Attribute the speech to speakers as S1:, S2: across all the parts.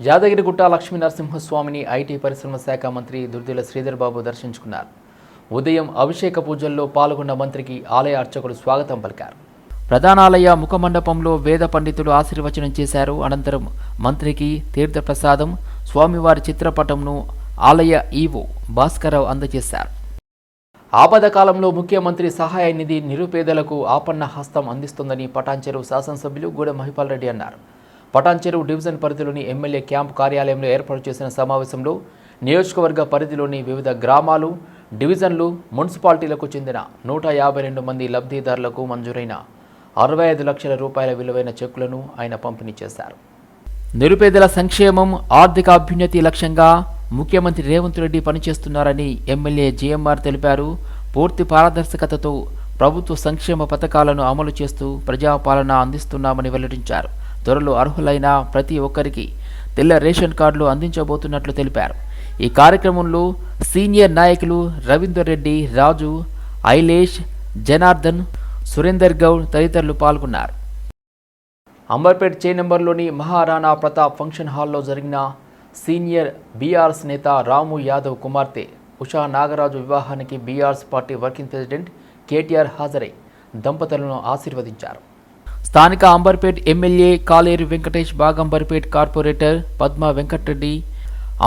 S1: యాదగిరిగుట్ట లక్ష్మీ నరసింహస్వామిని ఐటీ పరిశ్రమ శాఖ మంత్రి దుర్దిల శ్రీధర్ బాబు దర్శించుకున్నారు. ఉదయం అభిషేక పూజల్లో పాల్గొన్న మంత్రికి ఆలయ అర్చకులు స్వాగతం పలికారు. ప్రధానాలయ ముఖమండపంలో వేద పండితులు ఆశీర్వచనం చేశారు. అనంతరం మంత్రికి తీర్థప్రసాదం స్వామివారి చిత్రపటంను ఆలయ ఈవో భాస్కరరావు అందజేశారు. ఆపద కాలంలో ముఖ్యమంత్రి సహాయ నిధి నిరుపేదలకు ఆపన్న హస్తం అందిస్తుందని పటాంచెరు శాసనసభ్యులు గూడ మహిపాల్ రెడ్డి అన్నారు. పటాన్చెరువు డివిజన్ పరిధిలోని ఎమ్మెల్యే క్యాంప్ కార్యాలయంలో ఏర్పాటు చేసిన సమావేశంలో నియోజకవర్గ పరిధిలోని వివిధ గ్రామాలు డివిజన్లు మున్సిపాలిటీలకు చెందిన నూట యాభై రెండు మంది లబ్ధిదారులకు మంజూరైన అరవై ఐదు లక్షల రూపాయల విలువైన చెక్కులను ఆయన పంపిణీ చేశారు. నిరుపేదల సంక్షేమం ఆర్థిక అభ్యున్నతి లక్ష్యంగా ముఖ్యమంత్రి రేవంత్ రెడ్డి పనిచేస్తున్నారని ఎమ్మెల్యే జిఎంఆర్ తెలిపారు. పూర్తి పారదర్శకతతో ప్రభుత్వ సంక్షేమ పథకాలను అమలు చేస్తూ ప్రజాపాలన అందిస్తున్నామని వెల్లడించారు. త్వరలో అర్హులైన ప్రతి ఒక్కరికి తెల్ల రేషన్ కార్డులు అందించబోతున్నట్లు తెలిపారు. ఈ కార్యక్రమంలో సీనియర్ నాయకులు రవీందర్ రెడ్డి రాజు ఐలేష్ జనార్దన్ సురేందర్ గౌడ్ తదితరులు పాల్గొన్నారు. అంబర్పేట్ చే నెంబర్లోని మహారాణా ప్రతాప్ ఫంక్షన్ హాల్లో జరిగిన సీనియర్ బీఆర్ఎస్ నేత రాము యాదవ్ కుమార్తె ఉషా నాగరాజు వివాహానికి BRS party working president KTR హాజరై దంపతులను ఆశీర్వదించారు. స్థానిక Amberpet MLA Kaleru Venkatesh Bagamberpet corporator Padma Venkatareddy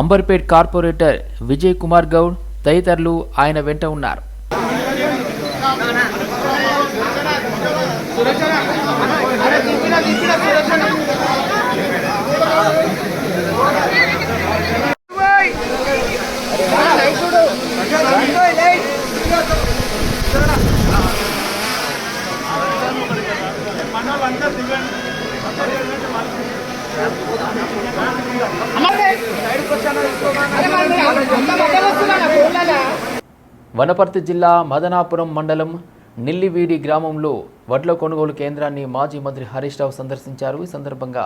S1: Amberpet corporator Vijay Kumar Goud తదితరులు ఆయన వెంట ఉన్నారు. వనపర్తి జిల్లా మదనాపురం మండలం నిల్లివీడి గ్రామంలో వడ్ల కొనుగోలు కేంద్రాన్ని మాజీ మంత్రి హరీష్ రావు సందర్శించారు. ఈ సందర్భంగా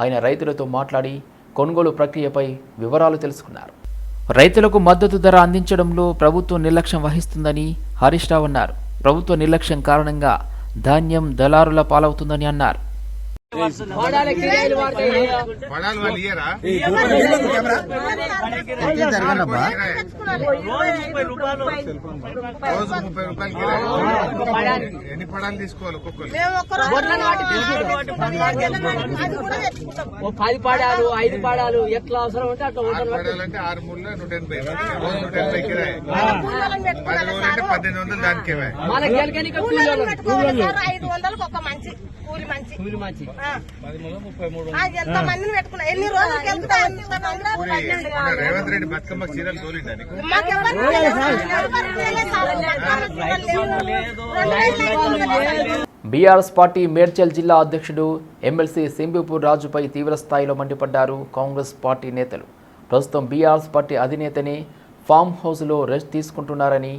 S1: ఆయన రైతులతో మాట్లాడి కొనుగోలు ప్రక్రియపై వివరాలు తెలుసుకున్నారు. రైతులకు మద్దతు ధర అందించడంలో ప్రభుత్వం నిర్లక్ష్యం వహిస్తుందని హరీష్ రావు అన్నారు. ప్రభుత్వ నిర్లక్ష్యం కారణంగా ధాన్యం దళారుల పాలవుతుందని అన్నారు.
S2: పడాలి వాళ్ళు ఇయ్యరా? రోజు ముప్పై రూపాయలు. కిరాయి. ఎన్ని పడాలు తీసుకోవాలి ఒక్కొక్కరు?
S3: పది పాడాలు ఐదు పాడాలు ఎట్లా అవసరం ఉంటే అట్లా
S2: ఆరు పడాలంటే ఆరు మూడు నూట ఎనభై. రోజు నూట ఎనభై కిరాయి. పది రోజులు అంటే పద్దెనిమిది వందలు దానికి ఏమే
S3: మన గెలకని
S4: ఐదు వందలకు ఒక మంచి కూలి మంచి.
S3: కూలి మంచి.
S4: పెట్టుకున్నా? ఎన్ని
S2: రేవంత్ రెడ్డి బతుకమ్మ చీరలు తోలిందా
S1: బీఆర్ఎస్ పార్టీ మేడ్చల్ జిల్లా అధ్యక్షుడు ఎమ్మెల్సీ సింబిపూర్ రాజుపై తీవ్ర స్థాయిలో మండిపడ్డారు కాంగ్రెస్ పార్టీ నేతలు. ప్రస్తుతం బీఆర్ఎస్ పార్టీ అధినేతనే ఫామ్ హౌస్లో రెస్ట్ తీసుకుంటున్నారని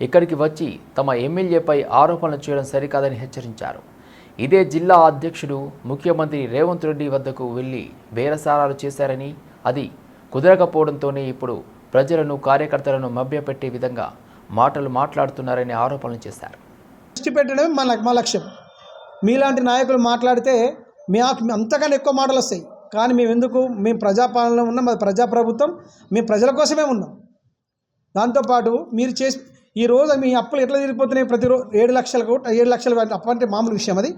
S1: ఇక్కడికి వచ్చి తమ ఎమ్మెల్యేపై ఆరోపణలు చేయడం సరికాదని హెచ్చరించారు. ఇదే జిల్లా అధ్యక్షుడు ముఖ్యమంత్రి రేవంత్ రెడ్డి వద్దకు వెళ్ళి బేరసారాలు చేశారని అది కుదరకపోవడంతోనే ఇప్పుడు ప్రజలను కార్యకర్తలను మభ్యపెట్టే విధంగా మాటలు మాట్లాడుతున్నారని ఆరోపణలు చేశారు.
S5: దృష్టి పెట్టడమే మన మా లక్ష్యం. మీలాంటి నాయకులు మాట్లాడితే మాకు అంతకన్నా ఎక్కువ మాటలు వస్తాయి. కానీ మేము ఎందుకు మేము ప్రజాపాలనలో ఉన్నాం మాది ప్రజాప్రభుత్వం మేము ప్రజల కోసమే ఉన్నాం. దాంతోపాటు మీరు చేసి ఈ రోజు మీ అప్పులు ఎట్లా తీరిపోతున్నాయి? ప్రతిరోజు ఏడు లక్షలకు ఏడు లక్షలు అప్పు అంటే మామూలు విషయం అది.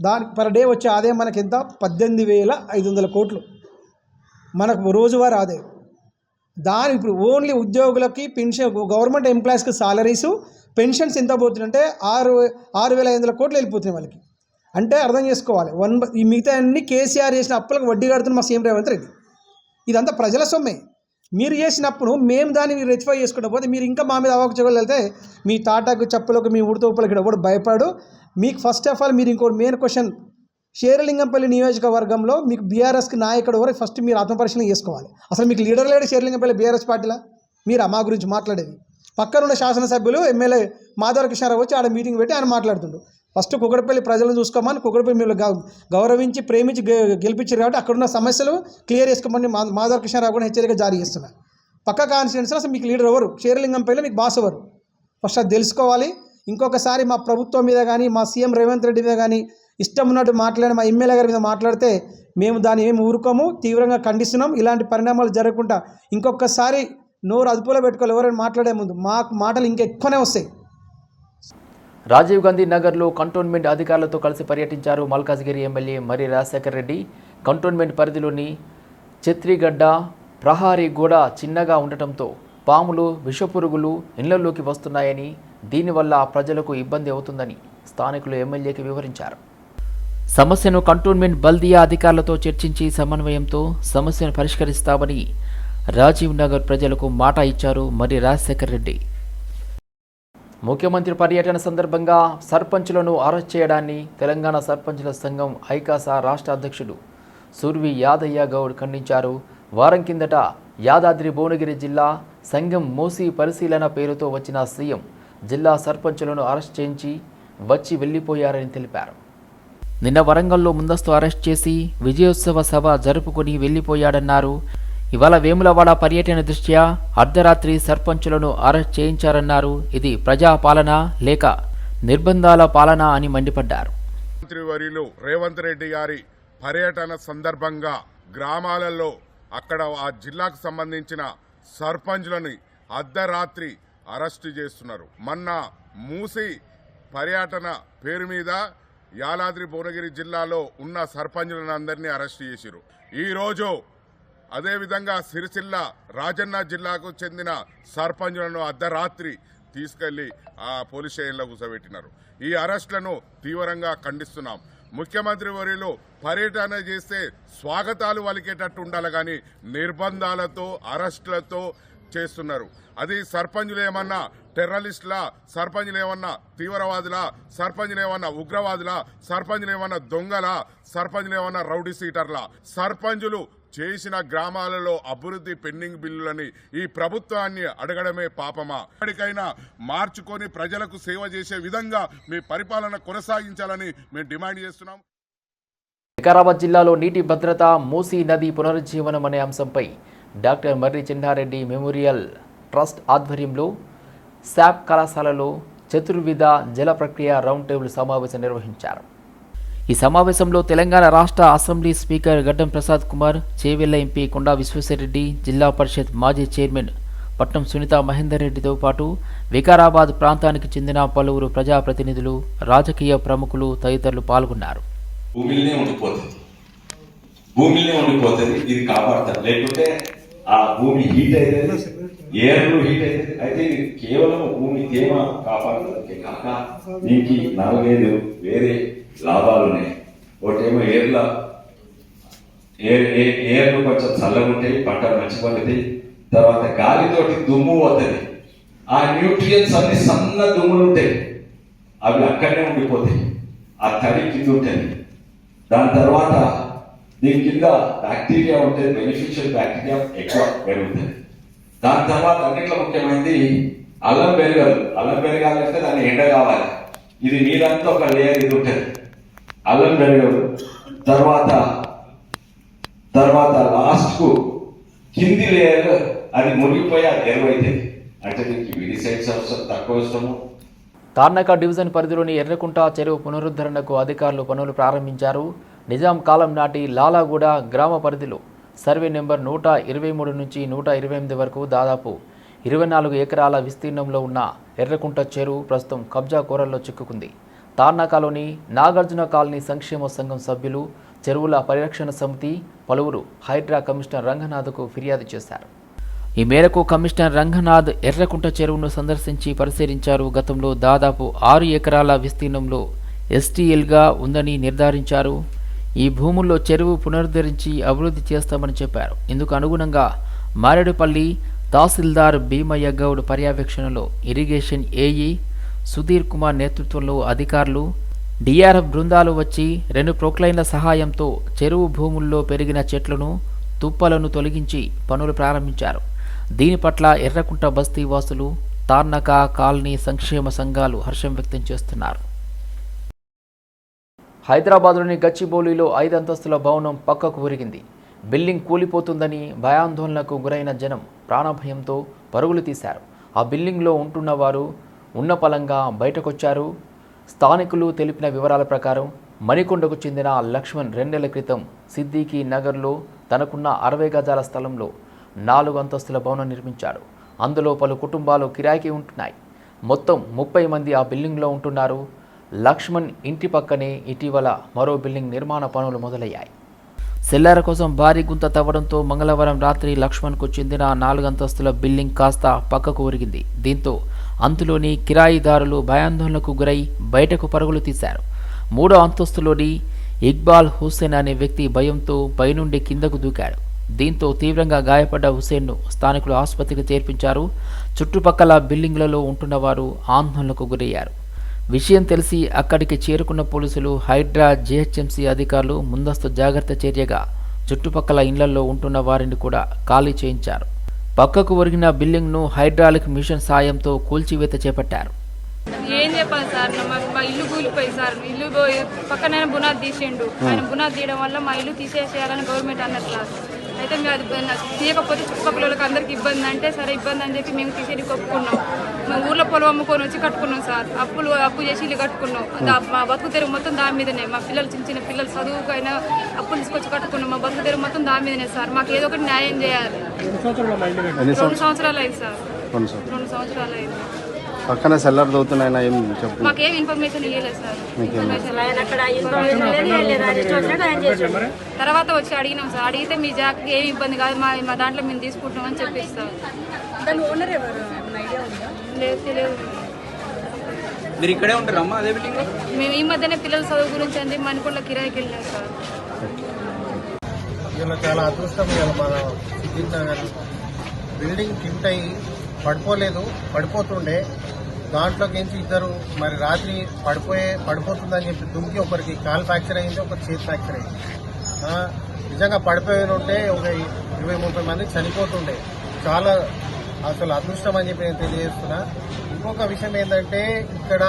S5: దాని పర్ డే వచ్చే ఆదాయం మనకి ఎంత? పద్దెనిమిది వేల ఐదు వందల కోట్లు. మనకు రోజువారీ ఆదాయం. దాని ఇప్పుడు ఓన్లీ ఉద్యోగులకి పెన్షన్ గవర్నమెంట్ ఎంప్లాయీస్కి సాలరీసు పెన్షన్స్ ఎంత పోతుందంటే ఆరు ఆరు వేల ఐదు వందల కోట్లు వెళ్ళిపోతున్నాయి వాళ్ళకి. అంటే అర్థం చేసుకోవాలి. వన్ ఈ మిగతా అన్ని కేసీఆర్ చేసిన అప్పులకు వడ్డీ కడుతున్న మా సీఎం రేవంత్ రెడ్డి. ఇదంతా ప్రజల సొమ్మే. మీరు చేసినప్పుడు మేము దాన్ని రెటిఫై చేసుకోకపోతే మీరు ఇంకా మా మీద అవకచగలు వెళ్తే మీ తాటాకు చెప్పులకు మీ ఉడత ఎవడు భయపడు మీకు ఫస్ట్ ఆఫ్ ఆల్ మీరు ఇంకోటి మెయిన్ క్వశ్చన్ షేరలింగంపల్లి నియోజకవర్గంలో మీకు బీఆర్ఎస్కి నాయకుడు ఎవరు? ఫస్ట్ మీరు ఆత్మపరిశీలన చేసుకోవాలి. అసలు మీకు లీడర్ లేడు షేరలింగంపల్లి బీఆర్ఎస్ పార్టీలా? మీరా? మా గురించి మాట్లాడేది. పక్కనున్న శాసనసభ్యులు ఎమ్మెల్యే మాధవ కృష్ణారావు వచ్చి ఆడ మీటింగ్ పెట్టి ఆయన మాట్లాడుతుండు. ఫస్ట్ కుక్కడపల్లి ప్రజలను చూసుకోమని కుక్కడపల్లి మీరు గౌరవించి ప్రేమించి గె- గెలిపించారు కాబట్టి అక్కడున్న సమస్యలు క్లియర్ చేసుకోమని మా మాధవ కృష్ణారావు కూడా హెచ్చరిక జారీ చేస్తున్నారు. పక్క కాన్స్టిట్యున్సీలో అసలు మీకు లీడర్ ఎవరు? షేరలింగంపల్లి మీకు బాస్ ఎవరు? ఫస్ట్ అది తెలుసుకోవాలి. ఇంకొకసారి మా ప్రభుత్వం మీద కానీ మా సీఎం రేవంత్ రెడ్డి మీద కానీ ఇష్టం ఉన్నట్టు మాట్లాడి మా ఎమ్మెల్యే గారి మీద మాట్లాడితే మేము దాన్ని ఏమి ఊరుకోము తీవ్రంగా ఖండిస్తున్నాం. ఇలాంటి పరిణామాలు జరగకుండా ఇంకొకసారి నోరు అదుపులో పెట్టుకోవాలి. ఎవరైనా మాట్లాడే ముందు మాకు మాటలు ఇంకా ఎక్కువనే వస్తాయి.
S1: రాజీవ్ గాంధీ నగర్లో కంటోన్మెంట్ అధికారులతో కలిసి పర్యటించారు మల్కాజ్గిరి ఎమ్మెల్యే మరి రాజశేఖర్ రెడ్డి. కంటోన్మెంట్ పరిధిలోని చెత్రిగడ్డ ప్రహారీ గోడ చిన్నగా ఉండటంతో పాములు విషపురుగులు ఇళ్ళలోకి వస్తున్నాయని దీనివల్ల ప్రజలకు ఇబ్బంది అవుతుందని స్థానికులు ఎమ్మెల్యేకి వివరించారు. సమస్యను కంటోన్మెంట్ బల్దియా అధికారులతో చర్చించి సమన్వయంతో సమస్యను పరిష్కరిస్తామని రాజీవ్ నగర్ ప్రజలకు మాట ఇచ్చారు మరి రాజశేఖర్ రెడ్డి. ముఖ్యమంత్రి పర్యటన సందర్భంగా సర్పంచులను అరెస్ట్ చేయడాన్ని తెలంగాణ సర్పంచుల సంఘం ఐకాసా రాష్ట్ర అధ్యక్షుడు సుర్వి యాదయ్య గౌడ్ ఖండించారు. వారం కిందట యాదాద్రి భువనగిరి జిల్లా సంఘం మూసి పరిశీలన పేరుతో వచ్చిన సీఎం జిల్లా సర్పంచులను అరెస్ట్ చేయించి వచ్చి వెళ్ళిపోయారని తెలిపారు. నిన్న వరంగల్లో ముందస్తు అరెస్ట్ చేసి విజయోత్సవ సభ జరుపుకొని వెళ్ళిపోయాడన్నారు ఇవాళ వేములవాడ పర్యటన దృష్ట్యా అర్ధరాత్రి సర్పంచులను అరెస్ట్ చేయించారన్నారు. ఇది ప్రజాపాలన లేక నిర్బంధాల పాలన అని మండిపడ్డారు.
S6: మంత్రి రేవంత్ రెడ్డి గారి పర్యటన సందర్భంగా గ్రామాలలో అక్కడ ఆ జిల్లాకు సంబంధించిన సర్పంచ్లని అర్ధరాత్రి అరెస్టు చేస్తున్నారు. మొన్న మూసి పర్యటన పేరు మీద యాలాద్రి భువనగిరి జిల్లాలో ఉన్న సర్పంచులను అందరినీ అరెస్ట్ చేసిరు ఈ రోజు అదేవిధంగా సిరిసిల్ల రాజన్న జిల్లాకు చెందిన సర్పంచులను అర్ధరాత్రి తీసుకెళ్ళి ఆ పోలీస్ స్టేషన్లో కూర్చోబెట్టినారు. ఈ అరెస్టులను తీవ్రంగా ఖండిస్తున్నాం. ముఖ్యమంత్రి వర్యులు పర్యటన చేస్తే స్వాగతాలు వలికేటట్టు ఉండాలి కానీ నిర్బంధాలతో అరెస్టులతో చేస్తున్నారు. అది సర్పంచులు ఏమన్నా టెర్రరిస్టులా సర్పంచులు ఏమన్నా తీవ్రవాదులా సర్పంచులు ఏమన్నా ఉగ్రవాదులా సర్పంచులు ఏమన్నా దొంగలా సర్పంచులు ఏమన్నా రౌడీ సీటర్లా సర్పంచులు చేసిన గ్రామాలలో అభివృద్ధి పెండింగ్ బిల్లులని ఈ ప్రభుత్వాన్ని అడగడమే పాపమా? ఎప్పటికైనా మార్చుకొని ప్రజలకు సేవ చేసే విధంగా మీ పరిపాలన కొనసాగించాలని మేము డిమాండ్ చేస్తున్నాం.
S1: వికారాబాద్ జిల్లాలో నీటి భద్రత మూసీ నది పునరుజ్జీవనం అనే అంశంపై doctor Marri Chinnareddy memorial trust ఆధ్వర్యంలో శాప్ కళాశాలలో చతుర్విధ జల ప్రక్రియ రౌండ్ టేబుల్ సమావేశం నిర్వహించారు. ఈ సమావేశంలో తెలంగాణ రాష్ట్ర assembly speaker Gaddam Prasad Kumar Chevella MP Konda Vishweshwarreddy Zilla Parishad మాజీ చైర్మన్ పట్నం సునీత మహేందర్ రెడ్డితో పాటు వికారాబాద్ ప్రాంతానికి చెందిన పలువురు ప్రజాప్రతినిధులు రాజకీయ ప్రముఖులు తదితరులు పాల్గొన్నారు.
S7: భూమిలోనే ఉండిపోతుంది. భూమిలోనే ఉండిపోతుంది. ఇది కాపాడతారు. లేకుంటే ఆ భూమి హీట్ అవుతుంది ఏర్లు హీట్ అయితే అయితే కేవలం భూమి తేమ కాపాడుతుంది కాక దీనికి నాలుగైదు వేరే లాభాలు ఉన్నాయి ఒకటేమో ఏర్ల ఏర్ ఏ- ఏర్లు కొంచెం చల్లగా ఉంటాయి మంచి పండుతాయి. తర్వాత గాలితోటి దుమ్ము పోతుంది ఆ న్యూట్రియన్స్ అన్ని సన్న దుమ్ములు ఉంటాయి. అవి అక్కడనే ఉండిపోతాయి. ఆ తడి కింద ఉంటుంది. దాని తర్వాత దీని కింద బ్యాక్టీరియా ఉంటుంది బెనిఫిషియల్ బ్యాక్టీరియా ఎక్కువ పెరుగుతుంది దాని తర్వాత అన్నిట్లో ముఖ్యమైనది అల్లం పెరగదు. అల్లం పెరగాలంటే దాన్ని ఎండ కావాలి. ఇది మీరంతా ఒక లేయర్ ఇది ఉంటుంది. అల్లం పెరగదు తర్వాత తర్వాత లాస్ట్కు కింది లేయర్ అది మునిగిపోయి అది ఎరువైతుంది అంటే దీనికి విడిసైడ్స్ అవసరం తక్కువ ఇష్టము.
S1: తార్నక డివిజన్ పరిధిలోని ఎర్రకుంట చెరువు పునరుద్ధరణకు అధికారులు పనులు ప్రారంభించారు. నిజాం కాలం నాటి లాలాగూడ గ్రామ పరిధిలో సర్వే నెంబర్ నూట ఇరవై మూడు నుంచి నూట ఇరవై ఎనిమిది వరకు దాదాపు ఇరవై నాలుగు ఎకరాల విస్తీర్ణంలో ఉన్న ఎర్రకుంట చెరువు ప్రస్తుతం కబ్జా కూరల్లో చిక్కుకుంది. తార్నాకలోని నాగార్జున కాలనీ సంక్షేమ సంఘం సభ్యులు చెరువుల పరిరక్షణ సమితి పలువురు హైడ్రా కమిషనర్ రంగనాథ్కు ఫిర్యాదు చేశారు. ఈ మేరకు కమిషనర్ రంగనాథ్ ఎర్రకుంట చెరువును సందర్శించి పరిశీలించారు. గతంలో దాదాపు ఆరు ఎకరాల విస్తీర్ణంలో ఎస్టీఎల్గా ఉందని నిర్ధారించారు. ఈ భూముల్లో చెరువు పునరుద్ధరించి అభివృద్ధి చేస్తామని చెప్పారు. ఇందుకు అనుగుణంగా మారేడుపల్లి తహసీల్దార్ భీమయ్య గౌడ్ పర్యవేక్షణలో ఇరిగేషన్ ఏఈ సుధీర్ కుమార్ నేతృత్వంలో అధికారులు డిఆర్ఎఫ్ బృందాలు వచ్చి రెండు ప్రోక్లైన్ల సహాయంతో చెరువు భూముల్లో పెరిగిన చెట్లను తుప్పలను తొలగించి పనులు ప్రారంభించారు. దీని పట్ల ఎర్రకుంట బస్తీ వాసులు తార్నక కాలనీ సంక్షేమ సంఘాలు హర్షం వ్యక్తం చేస్తున్నారు. హైదరాబాద్లోని గచ్చిబౌలిలో ఐదు అంతస్తుల భవనం పక్కకు ఉరిగింది బిల్డింగ్ కూలిపోతుందని భయాందోళనకు గురైన జనం ప్రాణభయంతో పరుగులు తీశారు. ఆ బిల్డింగ్లో ఉంటున్న వారు ఉన్న పలంగా బయటకొచ్చారు. స్థానికులు తెలిపిన వివరాల ప్రకారం మణికొండకు చెందిన లక్ష్మణ్ రెండేళ్ళ క్రితం సిద్దికి నగర్లో తనకున్న అరవై గజాల స్థలంలో నాలుగు అంతస్తుల భవనం నిర్మించాడు. అందులో పలు కుటుంబాలు కిరాయికి ఉంటున్నాయి. మొత్తం ముప్పై మంది ఆ బిల్డింగ్లో ఉంటున్నారు. లక్ష్మణ్ ఇంటి పక్కనే ఇటీవల మరో బిల్డింగ్ నిర్మాణ పనులు మొదలయ్యాయి. సెల్లార కోసం భారీ గుంత తవ్వడంతో మంగళవారం రాత్రి లక్ష్మణ్కు చెందిన నాలుగు అంతస్తుల బిల్డింగ్ కాస్త పక్కకు ఒరిగింది. దీంతో అంతులోని కిరాయిదారులు భయాందోళనకు గురై బయటకు పరుగులు తీశారు. మూడో అంతస్తులోని ఇక్బాల్ హుస్సేన్ అనే వ్యక్తి భయంతో పైనుండి కిందకు దూకాడు. దీంతో తీవ్రంగా గాయపడ్డ హుసేన్ను స్థానికులు ఆసుపత్రికి చేర్పించారు. చుట్టుపక్కల బిల్డింగ్లలో ఉంటున్నవారు ఆందోళనకు గురయ్యారు. విషయం తెలిసి అక్కడికి చేరుకున్న పోలీసులు హైడ్రా జిహెచ్ఎంసీ అధికారులు ముందస్తు జాగ్రత్త చర్యగా చుట్టుపక్కల ఇళ్ళలో ఉంటున్న వారిని కూడా ఖాళీ చేయించారు. పక్కకు ఒరిగిన బిల్డింగ్ను హైడ్రాలిక్ మిషన్ సాయంతో కూల్చివేత చేపట్టారు.
S8: ఏం చెప్పాలి సార్? మా ఇల్లు కూలిపోయి సార్. ఇల్లు పోయి పక్కన బునాది తీసిండు. ఆయన బునాది తీయడం వల్ల మా ఇల్లు తీసేసేయాలని గవర్నమెంట్ అన్నట్టు సార్. అయితే మేము అది తీయకపోతే చుట్టుపక్కల వాళ్ళకి అందరికి ఇబ్బంది అంటే సరే ఇబ్బంది అని చెప్పి మేము తీసేది ఒప్పుకున్నాం మేము ఊర్లో పొలం అమ్ముకొని వచ్చి కట్టుకున్నాం సార్. అప్పులు అప్పు చేసి ఇల్లు కట్టుకున్నాం. మా బతుకు తెరువు మొత్తం దాని మీదనే. మా పిల్లలు చిన్న చిన్న పిల్లలు చదువుకైనా అప్పులు తీసుకొచ్చి కట్టుకున్నాం. మా బతుకు తెరువు మొత్తం దాని మీదనే సార్. మాకు ఏదో ఒకటి న్యాయం చేయాలి. రెండు సంవత్సరాలు అయింది సార్. రెండు సంవత్సరాలు. అయింది.
S9: పక్కన సెల్లర్ ఏం చెప్పు.
S8: మాకేం ఇన్ఫర్మేషన్ ఇవ్వలేదు సార్. ఇన్ఫర్మేషన్ తర్వాత వచ్చి అడిగినాం సార్. అడిగితే మీ జాకి ఏమి ఇబ్బంది కాదు. మా మా దాంట్లో మేము తీసుకుంటాం అని చెప్పిస్తాం.
S4: దాని ఓనర్ ఎవరు?
S8: లేదు తెలియదు.
S3: మీరు ఇక్కడే ఉంటారమ్మా అదే బిల్డింగ్
S8: మేము ఈ మధ్యనే పిల్లల చదువు గురించి అని చెప్పి మణికొండ కిరాయికి వెళ్ళినాం సార్.
S2: ఇలా చాలా అదృష్టం ఇవాళ మన సిద్దిక్ నగర్. బిల్డింగ్ టింట్ అయ్యి పడిపోలేదు పడిపోతుండే. దాంట్లోకి నుంచి ఇద్దరు మరి రాత్రి పడిపోయే పడిపోతుందని చెప్పి దుంకి ఒకరికి కాల్ ఫ్రాక్చర్ అయింది ఒకరి చేతి ఫ్రాక్చర్ అయింది. ఆ, నిజంగా పడిపోయి ఉంటే ఒక ఇరవై ముప్పై మంది చనిపోతుండే. చాలా అసలు అదృష్టం అని చెప్పి నేను తెలియజేస్తున్నా. ఇంకొక విషయం ఏంటంటే ఇక్కడ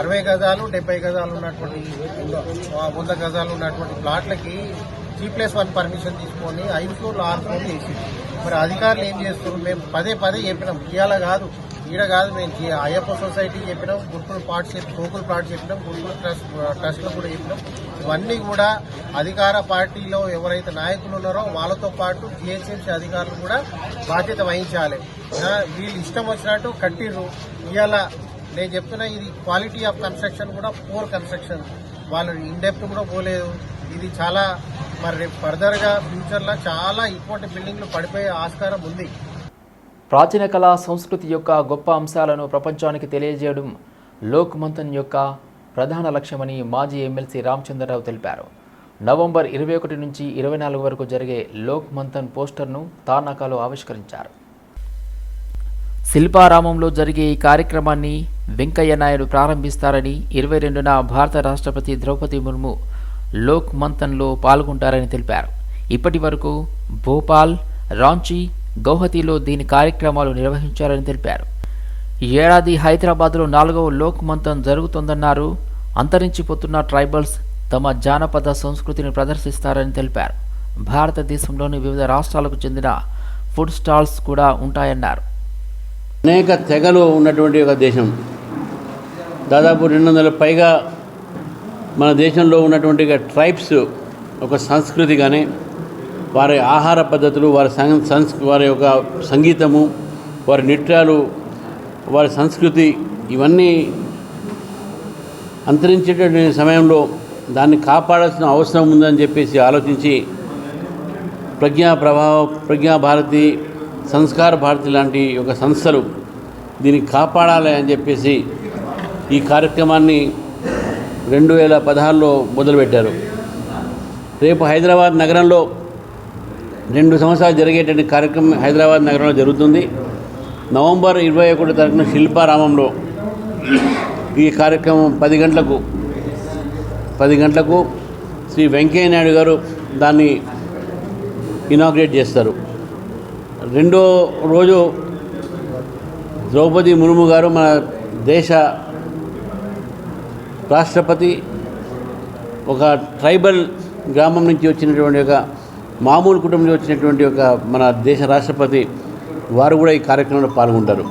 S2: అరవై గజాలు డెబ్బై గజాలు ఉన్నటువంటి వంద గజాలు ఉన్నటువంటి ప్లాట్లకి జీ ప్లస్ వన్ పర్మిషన్ తీసుకొని ఐదు ఫ్లోర్లు ఆరు ఫ్లోర్లు వేసి మరి అధికారులు ఏం చేస్తున్నారు? మేము పదే పదే చెప్పినాం. ఇవాళ కాదు. ఈడ కాదు మేము అయ్యప్ప సొసైటీ చెప్పినాం గురుకుల పార్ట్ చెప్పి గోకుల పార్ట్ చెప్పినాం గురుకుల ట్రస్ట్ ట్రస్ట్లో కూడా చెప్పినాం. ఇవన్నీ కూడా అధికార పార్టీలో ఎవరైతే నాయకులు ఉన్నారో వాళ్ళతో పాటు జిహెచ్ఎంసీ అధికారులు కూడా బాధ్యత వహించాలి. వీళ్ళు ఇష్టం వచ్చినట్టు కట్టిర్రు. ఇవాళ నేను చెప్తున్నా ఇది క్వాలిటీ ఆఫ్ కన్స్ట్రక్షన్ కూడా పూర్ కన్స్ట్రక్షన్ వాళ్ళు ఇండెప్త్ కూడా పోలేదు. ఇది చాలా మరి రేపు ఫర్దర్గా ఫ్యూచర్లో చాలా ఇంపార్టెంట్ బిల్డింగ్లు పడిపోయే ఆస్కారం ఉంది.
S1: ప్రాచీన కళా సంస్కృతి యొక్క గొప్ప అంశాలను ప్రపంచానికి తెలియజేయడం లోక్ మంథన్ యొక్క ప్రధాన లక్ష్యమని మాజీ ఎమ్మెల్సీ రామచంద్రరావు తెలిపారు. నవంబర్ ఇరవై ఒకటి నుంచి ఇరవై నాలుగు వరకు జరిగే లోక్ మంథన్ పోస్టర్ను తానాకాలో ఆవిష్కరించారు. శిల్పారామంలో జరిగే ఈ కార్యక్రమాన్ని వెంకయ్య నాయుడు ప్రారంభిస్తారని ఇరవై రెండున భారత రాష్ట్రపతి ద్రౌపది ముర్ము లోక్ మంథన్లో పాల్గొంటారని తెలిపారు. ఇప్పటి వరకు భోపాల్ రాంచీ గౌహతిలో దీని కార్యక్రమాలు నిర్వహించారని తెలిపారు. ఈ ఏడాది హైదరాబాద్లో నాలుగవ లోక్ మంథన్ జరుగుతోందన్నారు. అంతరించిపోతున్న ట్రైబల్స్ తమ జానపద సంస్కృతిని ప్రదర్శిస్తారని తెలిపారు. భారతదేశంలోని వివిధ రాష్ట్రాలకు చెందిన ఫుడ్ స్టాల్స్ కూడా ఉంటాయన్నారు.
S10: అనేక తెగలు ఉన్నటువంటి ఒక దేశం. దాదాపు రెండు వందల పైగా మన దేశంలో ఉన్నటువంటి ట్రైబ్స్ ఒక సంస్కృతి కానీ వారి ఆహార పద్ధతులు వారి సం సంస్ వారి యొక్క సంగీతము వారి నృత్యాలు వారి సంస్కృతి ఇవన్నీ అంతరించేటటువంటి సమయంలో దాన్ని కాపాడాల్సిన అవసరం ఉందని చెప్పేసి ఆలోచించి ప్రజ్ఞా ప్రభావ ప్రజ్ఞాభారతి సంస్కార భారతి లాంటి ఒక సంస్థలు దీన్ని కాపాడాలి అని చెప్పేసి ఈ కార్యక్రమాన్ని రెండు వేల పదహారులో మొదలుపెట్టారు. రేపు హైదరాబాద్ నగరంలో రెండు సంవత్సరాలు జరిగేటువంటి కార్యక్రమం హైదరాబాద్ నగరంలో జరుగుతుంది. నవంబర్ ఇరవై ఒకటి తారీఖున శిల్పారామంలో ఈ కార్యక్రమం పది గంటలకు పది గంటలకు శ్రీ వెంకయ్య నాయుడు గారు దాన్ని ఇనాగ్రేట్ చేస్తారు. రెండో రోజు ద్రౌపది ముర్ము గారు మన దేశ రాష్ట్రపతి ఒక ట్రైబల్ గ్రామం నుంచి వచ్చినటువంటి ఒక మామూలు కుటుంబం నుంచి వచ్చినటువంటి ఒక మన దేశ రాష్ట్రపతి వారు కూడా ఈ కార్యక్రమంలో పాల్గొంటారు.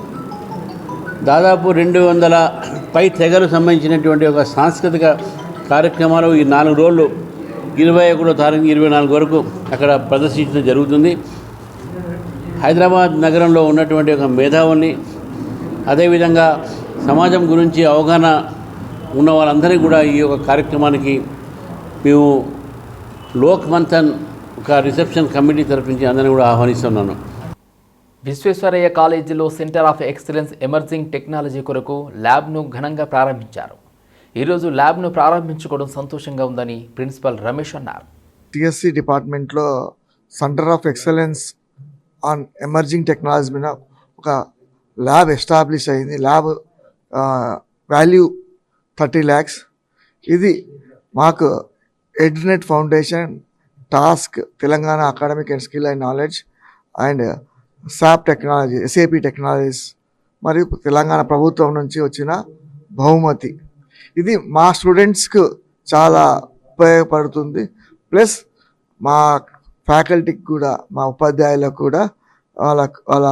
S10: దాదాపు రెండు వందల పై తెగలు సంబంధించినటువంటి ఒక సాంస్కృతిక కార్యక్రమాలు ఈ నాలుగు రోజులు ఇరవై ఒకటో తారీఖు ఇరవై నాలుగు వరకు అక్కడ ప్రదర్శించడం జరుగుతుంది. హైదరాబాద్ నగరంలో ఉన్నటువంటి ఒక మేధావుల్ని అదేవిధంగా సమాజం గురించి అవగాహన ఉన్న వాళ్ళందరికీ కూడా ఈ యొక్క కార్యక్రమానికి మేము లోక్ మంథన్ ఒక రిసెప్షన్ కమిటీ తరఫు నుంచి అందరినీ కూడా ఆహ్వానిస్తున్నాను.
S1: విశ్వేశ్వరయ్య కాలేజీలో centre of excellence emerging technology కొరకు ల్యాబ్ను ఘనంగా ప్రారంభించారు. ఈరోజు ల్యాబ్ను ప్రారంభించుకోవడం సంతోషంగా ఉందని ప్రిన్సిపల్ రమేష్ అన్నారు.
S11: టిఎస్సి డిపార్ట్మెంట్లో centre of excellence on emerging technology మీద ఒక ల్యాబ్ ఎస్టాబ్లిష్ అయింది. Lab value thirty lakhs. ఇది మాకు Ednet foundation TASK Telangana academic and skill and knowledge and SAP technology SAP technologies మరియు తెలంగాణ ప్రభుత్వం నుంచి వచ్చిన బహుమతి. ఇది మా స్టూడెంట్స్కు చాలా ఉపయోగపడుతుంది. ప్లస్ మా ఫ్యాకల్టీకి కూడా మా ఉపాధ్యాయులకు కూడా వాళ్ళ వాళ్ళ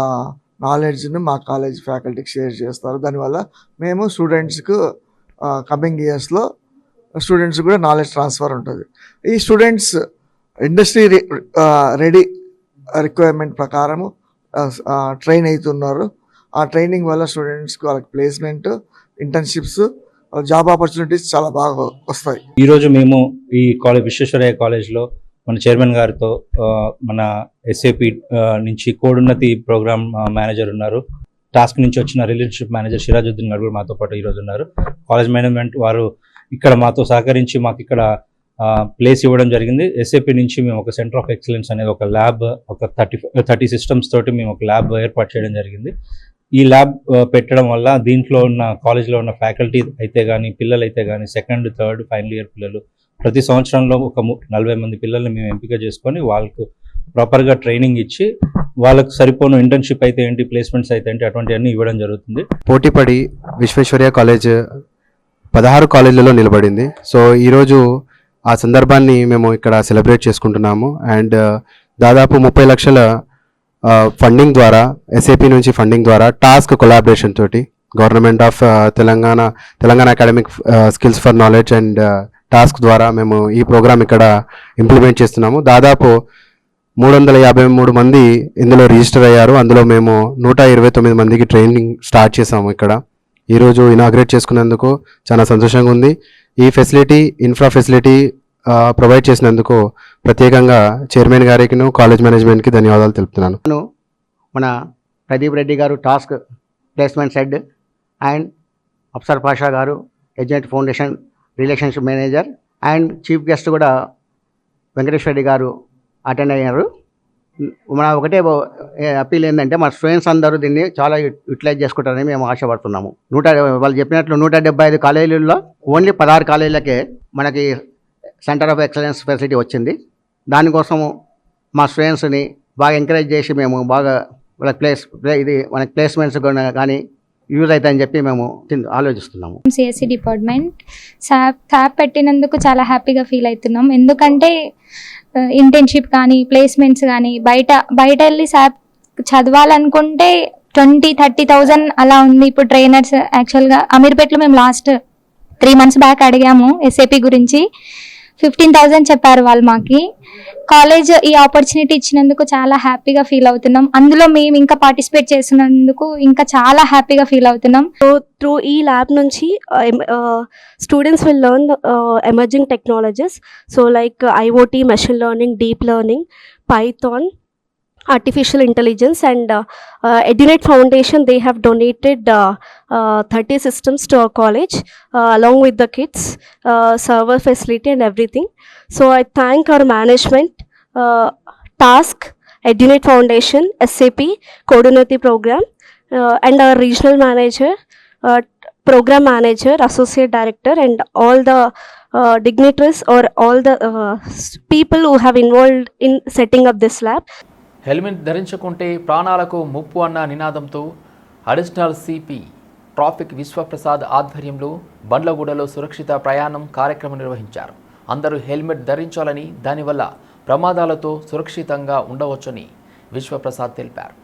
S11: నాలెడ్జ్ని మా కాలేజ్ ఫ్యాకల్టీకి షేర్ చేస్తారు. దానివల్ల మేము స్టూడెంట్స్కు కమింగ్ ఇయర్స్లో స్టూడెంట్స్ కూడా నాలెడ్జ్ ట్రాన్స్ఫర్ ఉంటుంది. ఈ స్టూడెంట్స్ ఇండస్ట్రీ రెడీ రిక్వైర్మెంట్ ప్రకారము ట్రైన్ అవుతున్నారు ఆ ట్రైనింగ్ వల్ల స్టూడెంట్స్కి వాళ్ళకి ప్లేస్మెంట్ ఇంటర్న్షిప్స్ జాబ్ ఆపర్చునిటీస్ చాలా బాగా వస్తాయి.
S12: ఈరోజు మేము ఈ కాలేజ్ విశ్వేశ్వరయ్య కాలేజ్లో మన చైర్మన్ గారితో మన ఎస్ఏపి నుంచి కోడున్నతి ప్రోగ్రామ్ మేనేజర్ ఉన్నారు. టాస్క్ నుంచి వచ్చిన రిలేషన్షిప్ మేనేజర్ సిరాజుద్దీన్ గారు కూడా మాతో పాటు ఈరోజు ఉన్నారు. కాలేజ్ మేనేజ్మెంట్ వారు ఇక్కడ మాతో సహకరించి మాకు ఇక్కడ ప్లేస్ ఇవ్వడం జరిగింది. ఎస్ఏపి నుంచి మేము ఒక సెంటర్ ఆఫ్ ఎక్సలెన్స్ అనేది ఒక ల్యాబ్ ఒక థర్టీ థర్టీ సిస్టమ్స్ తోటి మేము ఒక ల్యాబ్ ఏర్పాటు చేయడం జరిగింది. ఈ ల్యాబ్ పెట్టడం వల్ల దీంట్లో ఉన్న కాలేజ్లో ఉన్న ఫ్యాకల్టీ అయితే కానీ పిల్లలు అయితే కానీ సెకండ్ థర్డ్ ఫైనల్ ఇయర్ పిల్లలు ప్రతి సంవత్సరంలో ఒక నలభై మంది పిల్లల్ని మేము ఎంపిక చేసుకొని వాళ్ళకు ప్రాపర్గా ట్రైనింగ్ ఇచ్చి వాళ్ళకు సరిపోను ఇంటర్న్షిప్ అయితే ఏంటి ప్లేస్మెంట్స్ అయితే ఏంటి అటువంటివన్నీ ఇవ్వడం జరుగుతుంది.
S9: పోటీపడి విశ్వేశ్వర్య కాలేజ్ పదహారు కాలేజీలలో నిలబడింది. సో ఈరోజు ఆ సందర్భాన్ని మేము ఇక్కడ సెలబ్రేట్ చేసుకుంటున్నాము. అండ్ uh, దాదాపు ముప్పై లక్షల uh, ఫండింగ్ ద్వారా ఎస్ఏపి నుంచి ఫండింగ్ ద్వారా టాస్క్ కొలాబరేషన్ తోటి government of Telangana Telangana academic skills for knowledge and TASK ద్వారా మేము ఈ ప్రోగ్రామ్ ఇక్కడ ఇంప్లిమెంట్ చేస్తున్నాము. దాదాపు మూడు వందల యాభై మూడు మంది ఇందులో రిజిస్టర్ అయ్యారు. అందులో మేము నూట ఇరవై తొమ్మిది మందికి ట్రైనింగ్ స్టార్ట్ చేసాము ఇక్కడ. ఈరోజు ఇనాగ్రేట్ చేసుకున్నందుకు చాలా సంతోషంగా ఉంది. ఈ ఫెసిలిటీ ఇన్ఫ్రా ఫెసిలిటీ ప్రొవైడ్ చేసినందుకు ప్రత్యేకంగా చైర్మన్ గారికిను కాలేజ్ మేనేజ్మెంట్కి ధన్యవాదాలు తెలుపుతున్నాను.
S3: మన ప్రదీప్ రెడ్డి గారు TASK placement head and Afsar Pasha గారు agent foundation relationship manager and chief guest కూడా వెంకటేశ్వర రెడ్డి గారు అటెండ్ అయ్యారు. మన ఒకటే అప్పీల్ ఏంటంటే మన స్టూడెంట్స్ అందరూ దీన్ని చాలా యూటిలైజ్ చేసుకుంటారని మేము ఆశపడుతున్నాము. నూట వాళ్ళు చెప్పినట్లు నూట డెబ్బై ఐదు కాలేజీల్లో ఓన్లీ పదహారు కాలేజీలకే మనకి సెంటర్ ఆఫ్ ఎక్సలెన్స్ ఫెసిలిటీ వచ్చింది. దానికోసము మా స్టూడెంట్స్ని బాగా ఎంకరేజ్ చేసి మేము బాగా వాళ్ళకి ప్లేస్ ఇది మనకి ప్లేస్మెంట్స్ కానీ యూజ్ అవుతాయని చెప్పి మేము ఆలోచిస్తున్నాము.
S8: CSC department. శాప్ శాప్ పెట్టినందుకు చాలా హ్యాపీగా ఫీల్ అవుతున్నాం. ఎందుకంటే ఇంటర్న్షిప్ కానీ ప్లేస్మెంట్స్ కానీ బయట బయట వెళ్ళి శాప్ చదవాలనుకుంటే ట్వంటీ థర్టీ థౌజండ్ అలా ఉంది ఇప్పుడు ట్రైనర్స్ యాక్చువల్గా అమీర్పేట్లో మేము లాస్ట్ త్రీ మంత్స్ బ్యాక్ అడిగాము ఎస్ఏపి గురించి. ఫిఫ్టీన్ థౌజండ్ చెప్పారు వాళ్ళు మాకి. కాలేజ్ ఈ ఆపర్చునిటీ ఇచ్చినందుకు చాలా హ్యాపీగా ఫీల్ అవుతున్నాం. అందులో మేము ఇంకా పార్టిసిపేట్ చేసినందుకు ఇంకా చాలా హ్యాపీగా ఫీల్ అవుతున్నాం.
S4: సో త్రూ ఈ ల్యాబ్ నుంచి students will learn emerging technologies so like IoT machine learning deep learning Python artificial intelligence and uh, uh, foundation they have donated uh, uh, 30 systems to our college uh, along with the kids uh, server facility and everything. So i thank our management uh, task edunet foundation sap coordinate program uh, and our regional manager uh, program manager associate director and all the uh, dignitaries or all the uh, people who have involved in setting up this lab
S1: helmet ధరించకుంటే ప్రాణాలకు ముప్పు అన్న నినాదంతో additional CP traffic Vishwaprasad ఆధ్వర్యంలో బండ్లగూడలో సురక్షిత ప్రయాణం కార్యక్రమం నిర్వహించారు. అందరూ హెల్మెట్ ధరించాలని దానివల్ల ప్రమాదాలతో సురక్షితంగా ఉండవచ్చని విశ్వప్రసాద్ తెలిపారు.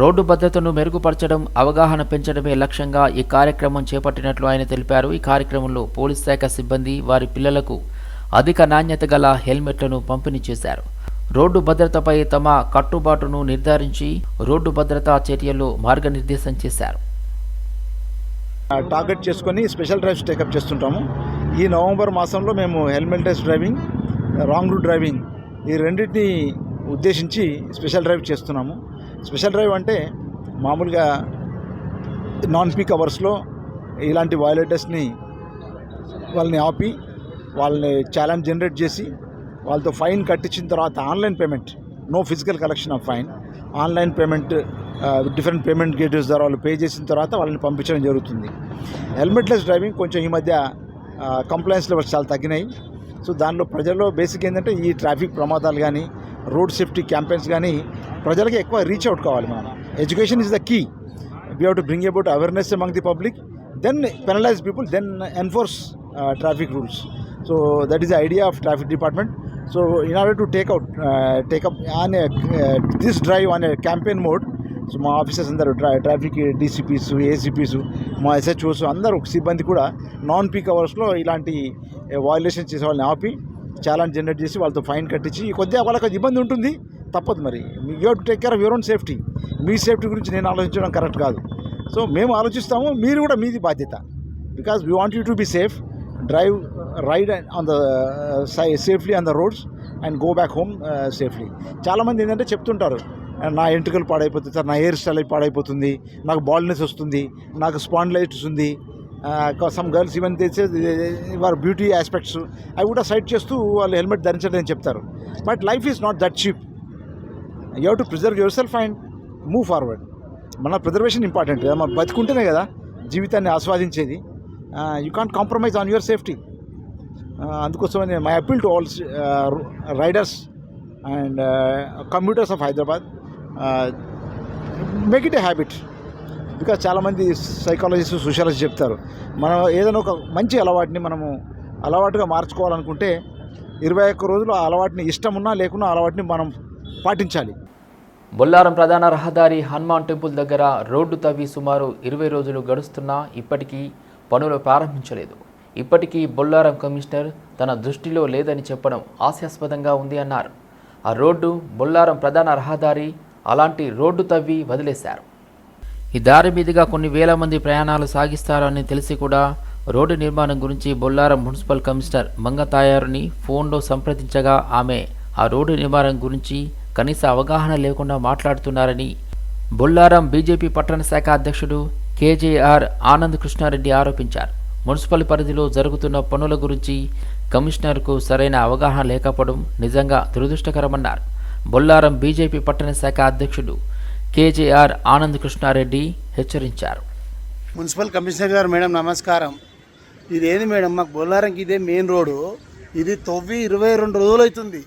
S1: రోడ్డు భద్రతను మెరుగుపరచడం అవగాహన పెంచడమే లక్ష్యంగా ఈ కార్యక్రమం చేపట్టినట్లు ఆయన తెలిపారు. ఈ కార్యక్రమంలో పోలీస్ శాఖ సిబ్బంది వారి పిల్లలకు అధిక నాణ్యత గల హెల్మెట్లను పంపిణీ చేశారు. రోడ్డు భద్రతపై తమ కట్టుబాటును నిర్ధారించి రోడ్డు భద్రతా చర్యలు మార్గనిర్దేశం చేశారు.
S13: టార్గెట్ చేసుకొని స్పెషల్ డ్రైవ్స్ టేకప్ చేస్తుంటాము. ఈ నవంబర్ మాసంలో మేము helmet driving wrong route driving ఈ రెండింటిని ఉద్దేశించి స్పెషల్ డ్రైవ్ చేస్తున్నాము. స్పెషల్ డ్రైవ్ అంటే మామూలుగా నాన్ పీక్ అవర్స్లో ఇలాంటి వయోలేటర్స్ని వాళ్ళని ఆపి వాళ్ళని ఛాలెంజ్ జనరేట్ చేసి వాళ్ళతో ఫైన్ కట్టించిన తర్వాత online payment no physical collection of fine. Online payment different payment gateways ద్వారా వాళ్ళు పే చేసిన తర్వాత వాళ్ళని పంపించడం జరుగుతుంది. హెల్మెట్లెస్ డ్రైవింగ్ కొంచెం ఈ మధ్య కంప్లైంట్స్ లెవెల్స్ చాలా తగ్గినాయి. సో దానిలో ప్రజల్లో బేసిక్ ఏంటంటే ఈ ట్రాఫిక్ ప్రమాదాలు కానీ రోడ్ సేఫ్టీ క్యాంపెయిన్స్ కానీ ప్రజలకి ఎక్కువ రీచ్ అవుట్ కావాలి మనం. Education is the key we have to bring about awareness among the public then penalize people then enforce traffic rules so that is the idea of traffic department so in order to take out take up on this drive on campaign mode so మా officers అందరూ ట్రా traffic DCPs ACPs మా SHOs అందరూ సిబ్బంది కూడా non peak అవర్స్లో ఇలాంటి uh, violation చేసే వాళ్ళని ఆపి ఛాలెంజ్ జనరేట్ చేసి వాళ్ళతో ఫైన్ కట్టించి కొద్దిగా వాళ్ళకి ఇబ్బంది ఉంటుంది తప్పదు మరి. You to take care of your own safety me safety గురించి నేను ఆలోచించడం కరెక్ట్ కాదు. సో మేము ఆలోచిస్తాము మీరు కూడా మీది బాధ్యత. Because we want you to be safe drive ride on the safely on the roads and go back home safely చాలామంది ఏంటంటే చెప్తుంటారు నా ఎంట్రుకలు పాడైపోతుంది సార్ నా హెయిర్ స్టైల్ పాడైపోతుంది నాకు బాల్నెస్ వస్తుంది నాకు స్పాండ్లైటిస్ ఉంది సమ్ గర్ల్స్ ఈవెన్ తెచ్చే వారి బ్యూటీ ఆస్పెక్ట్స్ అవి కూడా సైడ్ చేస్తూ వాళ్ళు హెల్మెట్ ధరించడం అని చెప్తారు. But life is not that cheap you have to preserve your self and move forward మన ప్రిజర్వేషన్ ఇంపార్టెంట్ మన బతుకుంటేనే కదా జీవితాన్ని ఆస్వాదించేది. You can't compromise on your safety అందుకోసమని my appeal to all riders and computers of Hyderabad make it a habit because చాలామంది psychologist sociology చెప్తారు మనం ఏదైనా ఒక మంచి అలవాటుని మనము అలవాటుగా మార్చుకోవాలనుకుంటే ఇరవై ఒక్క రోజులు ఆ అలవాటుని ఇష్టం ఉన్నా లేకున్నా అలవాటుని మనం పాటించాలి.
S1: బొల్లారం ప్రధాన రహదారి హనుమాన్ టెంపుల్ దగ్గర రోడ్డు తవ్వి సుమారు ఇరవై రోజులు గడుస్తున్నా ఇప్పటికీ పనులు ప్రారంభించలేదు. ఇప్పటికీ బొల్లారం కమిషనర్ తన దృష్టిలో లేదని చెప్పడం హాస్యాస్పదంగా ఉంది అన్నారు. ఆ రోడ్డు బొల్లారం ప్రధాన రహదారి అలాంటి రోడ్డు తవ్వి వదిలేశారు. ఈ దారి మీదుగా కొన్ని వేల మంది ప్రయాణాలు సాగిస్తారని తెలిసి కూడా రోడ్డు నిర్మాణం గురించి బొల్లారం మున్సిపల్ కమిషనర్ మంగతాయారుని ఫోన్లో సంప్రదించగా ఆమె ఆ రోడ్డు నిర్మాణం గురించి కనీస అవగాహన లేకుండా మాట్లాడుతున్నారని బొల్లారం బీజేపీ పట్టణ శాఖ అధ్యక్షుడు కేజేఆర్ ఆనంద్ కృష్ణారెడ్డి ఆరోపించారు. మున్సిపల్ పరిధిలో జరుగుతున్న పనుల గురించి కమిషనర్కు సరైన అవగాహన లేకపోవడం నిజంగా దురదృష్టకరమన్నారు. బొల్లారం బీజేపీ పట్టణ శాఖ అధ్యక్షుడు కేజేఆర్ ఆనంద్ కృష్ణారెడ్డి హెచ్చరించారు.
S14: మున్సిపల్ కమిషనర్ గారు మేడం నమస్కారం. ఇదేంది మేడం? మాకు బొల్లారంకి ఇదే మెయిన్ రోడ్డు. ఇది తవ్వి ఇరవై రెండు రోజులు అవుతుంది.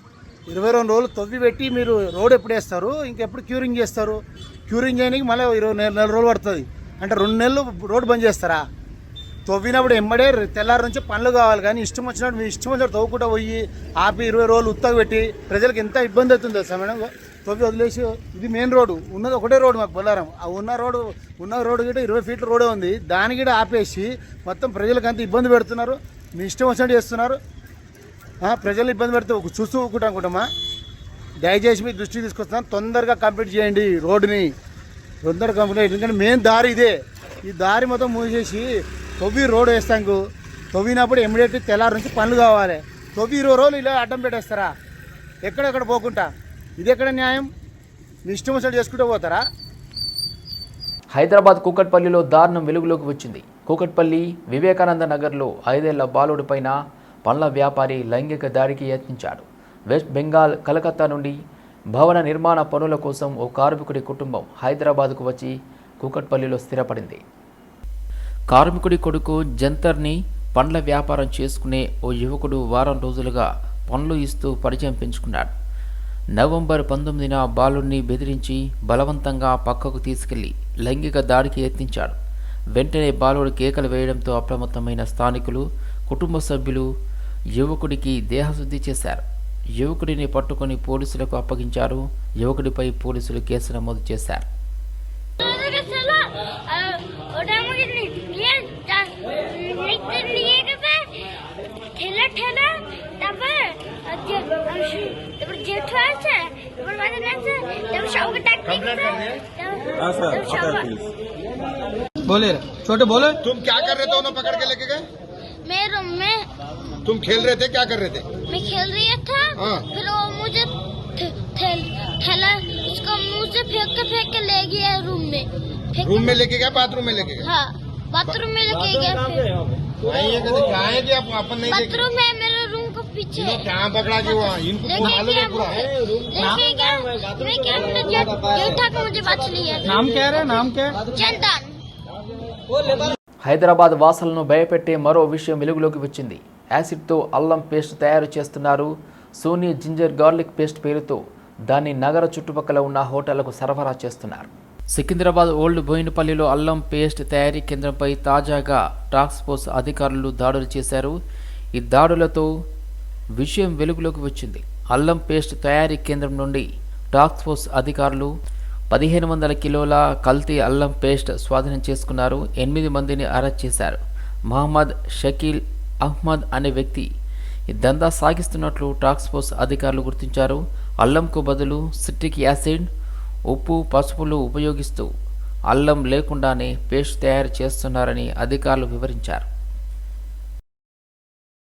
S14: ఇరవై రెండు రోజులు తవ్వి పెట్టి మీరు రోడ్ ఎప్పుడు వేస్తారు? ఇంకెప్పుడు క్యూరింగ్ చేస్తారు? క్యూరింగ్ చేయడానికి మళ్ళీ ఇరవై నెల నెల రోజులు పడుతుంది. అంటే రెండు నెలలు రోడ్డు బంద్ చేస్తారా? తవ్వినప్పుడు ఎమ్మడే తెల్లారి నుంచి పనులు కావాలి కానీ ఇష్టం వచ్చినప్పుడు మీ ఇష్టం వచ్చినట్టు తవ్వుకుంటూ పోయి ఆపి ఇరవై రోజులు ఉత్తగ పెట్టి ప్రజలకు ఎంత ఇబ్బంది అవుతుంది సార్ మేడం? తవ్వి వదిలేసి ఇది మెయిన్ రోడ్డు. ఉన్నది ఒకటే రోడ్డు మాకు బొల్లారం. ఆ ఉన్న రోడ్డు ఉన్న రోడ్డు గిట్ట ఇరవై ఫీట్ల రోడే ఉంది. దాని కూడా ఆపేసి మొత్తం ప్రజలకు అంత ఇబ్బంది పెడుతున్నారు. మీ ఇష్టం వచ్చినట్టు చేస్తున్నారు. ప్రజలు ఇబ్బంది పెడితే చూస్తూ ఊరుకుంటాం అనుకుంటామా? దయచేసి మీ దృష్టికి తీసుకొస్తాను తొందరగా కంప్లీట్ చేయండి రోడ్డుని. తొందర కంప్లీట్. ఎందుకంటే మెయిన్ దారి ఇదే. ఈ దారి మొత్తం మూసేసి తొవ్వి రోడ్ వేస్తాంకు. తొవ్వినప్పుడు ఇమ్మీడియట్ తెల్లారి నుంచి పనులు కావాలి. తొవ్వి ఇరవై రోజులు ఇలా అడ్డం పెట్టేస్తారా? ఎక్కడెక్కడ పోకుండా ఇది ఎక్కడ న్యాయం? మీ ఇష్టం వచ్చి చేసుకుంటూ పోతారా?
S1: హైదరాబాద్ కూకట్పల్లిలో దారుణం వెలుగులోకి వచ్చింది. కూకట్పల్లి వివేకానంద నగర్లో ఐదేళ్ళ బాలుడిపైన పండ్ల వ్యాపారి లైంగిక దాడికి యత్నించాడు. వెస్ట్ బెంగాల్ కలకత్తా నుండి భవన నిర్మాణ పనుల కోసం ఓ కార్మికుడి కుటుంబం హైదరాబాద్కు వచ్చి కూకట్పల్లిలో స్థిరపడింది. కార్మికుడి కొడుకు జంతర్ని పండ్ల వ్యాపారం చేసుకునే ఓ యువకుడు వారం రోజులుగా పనులు ఇస్తూ పరిచయం పెంచుకున్నాడు. నవంబర్ పంతొమ్మిదిన బాలుడిని బెదిరించి బలవంతంగా పక్కకు తీసుకెళ్ళి లైంగిక దాడికి యత్నించాడు. వెంటనే బాలుడు కేకలు వేయడంతో అప్రమత్తమైన స్థానికులు కుటుంబ సభ్యులు యువకుడికి దేహశుద్ధి చేశారు. యువకుడిని పట్టుకుని పోలీసులకు అప్పగించారు. యువకుడిపై పోలీసులు కేసు నమోదు చేశారు.
S5: बोले छोटे बोले
S2: तुम क्या कर रहे थे उन्हें पकड़ के लेके गए?
S15: मैं रूम में
S2: तुम खेल रहे थे क्या कर रहे थे?
S15: मैं खेल रही था।
S2: हाँ।
S15: फिर वो मुझे थे- थैल- उसको मुँह से फेंक के फेंक के ले गया रूम में।
S2: रूम में लेके गया बाथरूम में लेके गया?
S15: हाँ बाथरूम में लेके गया
S2: है?
S15: बाथरूम है मेरे रूम को पीछे।
S2: कहाँ पकड़ा के वहाँ इनको है?
S15: मैं मुझे बात लिया
S5: नाम क्या है नाम क्या
S15: चंदन।
S1: హైదరాబాద్ వాసులను భయపెట్టే మరో విషయం వెలుగులోకి వచ్చింది. యాసిడ్తో అల్లం పేస్ట్ తయారు చేస్తున్నారు సోనీ జింజర్ గార్లిక్ పేస్ట్ పేరుతో. దాన్ని నగర చుట్టుపక్కల ఉన్న హోటళ్ళకు సరఫరా చేస్తున్నారు. సికింద్రాబాద్ ఓల్డ్ బోయినపల్లిలో అల్లం పేస్ట్ తయారీ కేంద్రంపై తాజాగా టాస్క్ ఫోర్స్ అధికారులు దాడులు చేశారు. ఈ దాడులతో విషయం వెలుగులోకి వచ్చింది. అల్లం పేస్ట్ తయారీ కేంద్రం నుండి టాస్క్ ఫోర్స్ అధికారులు పదిహేను వందల కిలోల కల్తీ అల్లం పేస్ట్ స్వాధీనం చేసుకున్నారు. ఎనిమిది మందిని అరెస్ట్ చేశారు. మహమ్మద్ షకీల్ అహ్మద్ అనే వ్యక్తి ఈ దందా సాగిస్తున్నట్లు టాస్క్ ఫోర్స్ అధికారులు గుర్తించారు. అల్లంకు బదులు సిట్రిక్ యాసిడ్ ఉప్పు పసుపులు ఉపయోగిస్తూ అల్లం లేకుండానే పేస్ట్ తయారు చేస్తున్నారని అధికారులు వివరించారు.